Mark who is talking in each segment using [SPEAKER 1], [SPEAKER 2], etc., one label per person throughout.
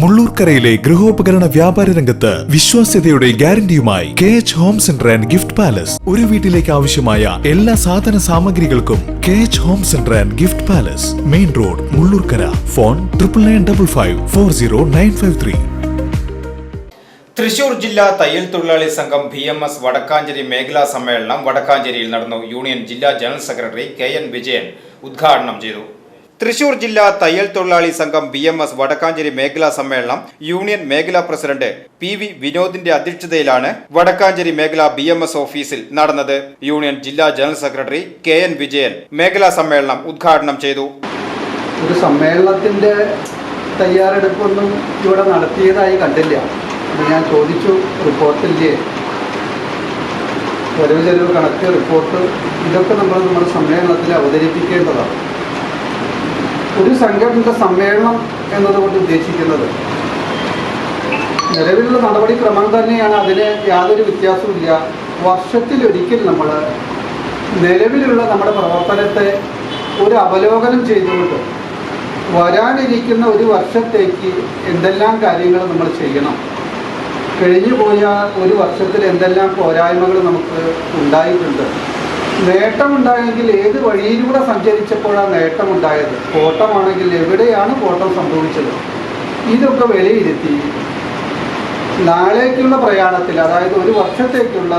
[SPEAKER 1] മുള്ളൂർക്കരയിലെ ഗൃഹോപകരണ വ്യാപാര രംഗത്ത് വിശ്വാസ്യതയുടെ ഗ്യാരണ്ടിയുമായി K H home centre and gift palace ഒരു വീട്ടിലേക്ക് ആവശ്യമായ എല്ലാ സാധന സാമഗ്രികൾക്കും K H home centre and gift palace main road Mullurkara. Phone triple nine double five four zero nine five three
[SPEAKER 2] Thrissur ജില്ലാ തയ്യൽ തൊഴിലാളി സംഘം ബി എം എസ് വടക്കാഞ്ചേരി മേഖലാ സമ്മേളനം വടക്കാഞ്ചേരിയിൽ നടന്നു. യൂണിയൻ ജില്ലാ general secretary K N Vijayan ഉദ്ഘാടനം ചെയ്തു. തൃശൂർ ജില്ലാ തയ്യൽ തൊഴിലാളി സംഘം ബി എം എസ് വടക്കാഞ്ചേരി മേഖലാ സമ്മേളനം യൂണിയൻ മേഖലാ പ്രസിഡന്റ് പി വി വിനോദിന്റെ അധ്യക്ഷതയിലാണ് വടക്കാഞ്ചേരി മേഖലാ ബി എം എസ് ഓഫീസിൽ നടന്നത്. യൂണിയൻ ജില്ലാ general secretary K N Vijayan മേഖലാ സമ്മേളനം ഉദ്ഘാടനം ചെയ്തു.
[SPEAKER 3] ഒരു സമ്മേളനത്തിന്റെ തയ്യാറെടുപ്പൊന്നും ഇവിടെ നടത്തിയതായി കണ്ടില്ല. ഞാൻ ചോദിച്ചു റിപ്പോർട്ടില്ലേ? വരവ് ചെലവ് കണക്ക് റിപ്പോർട്ട് ഇതൊക്കെ നമ്മൾ നമ്മുടെ സമ്മേളനത്തിൽ അവതരിപ്പിക്കേണ്ടതാണ്. ഒരു സംഘടനയുടെ സമ്മേളനം എന്നതുകൊണ്ട് ഉദ്ദേശിക്കുന്നത്. നിലവിലുള്ള നടപടിക്രമം തന്നെയാണ് അതിന് യാതൊരു വ്യത്യാസവുമില്ല. വർഷത്തിലൊരിക്കൽ നമ്മൾ നിലവിലുള്ള നമ്മുടെ പ്രവർത്തനത്തെ ഒരു അവലോകനം ചെയ്തുകൊണ്ട് വരാനിരിക്കുന്ന ഒരു വർഷത്തേക്ക് എന്തെല്ലാം കാര്യങ്ങൾ നമ്മൾ ചെയ്യണം. കഴിഞ്ഞു പോയ ഒരു വർഷത്തിൽ എന്തെല്ലാം പോരായ്മകൾ നമുക്ക് ഉണ്ടായിട്ടുണ്ട്. നേട്ടമുണ്ടായെങ്കിൽ ഏത് വഴിയിലൂടെ സഞ്ചരിച്ചപ്പോഴാണ് നേട്ടമുണ്ടായത്? കോട്ടമാണെങ്കിൽ എവിടെയാണ് കോട്ടം സംഭവിച്ചത്? ഇതൊക്കെ വിലയിരുത്തി നാളേക്കുള്ള പ്രയാണത്തിൽ അതായത് ഒരു വർഷത്തേക്കുള്ള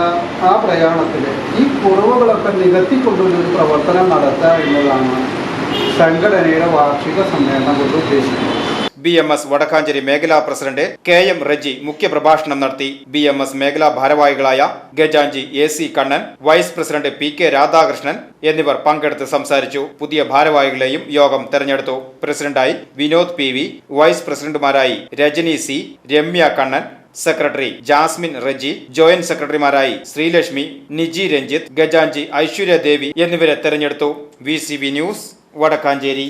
[SPEAKER 3] ആ പ്രയാണത്തിൽ ഈ കുറവുകളൊക്കെ നികത്തിക്കൊണ്ടുള്ള ഒരു പ്രവർത്തനം നടത്തുക എന്നതാണ് സംഘടനയുടെ വാർഷിക സമ്മേളനം കൊണ്ട് ഉദ്ദേശിക്കുന്നത്.
[SPEAKER 2] ബി എം എസ് വടക്കാഞ്ചേരി മേഖലാ പ്രസിഡന്റ് കെ എം റജി മുഖ്യപ്രഭാഷണം നടത്തി. ബി എം എസ് മേഖലാ ഭാരവാഹികളായ ഗജാഞ്ചി A C Kannan vice president P K Radhakrishnan എന്നിവർ പങ്കെടുത്ത് സംസാരിച്ചു. പുതിയ ഭാരവാഹികളെയും യോഗം തെരഞ്ഞെടുത്തു. പ്രസിഡന്റായി Vinod P V vice പ്രസിഡന്റുമാരായി Rajani C Ramya Kannan secretary Jasmine Reji joint സെക്രട്ടറിമാരായി Sreelakshmi Niji Ranjith ഗജാഞ്ചി ഐശ്വര്യ ദേവി എന്നിവരെ തെരഞ്ഞെടുത്തു. V news Vadakkanchery.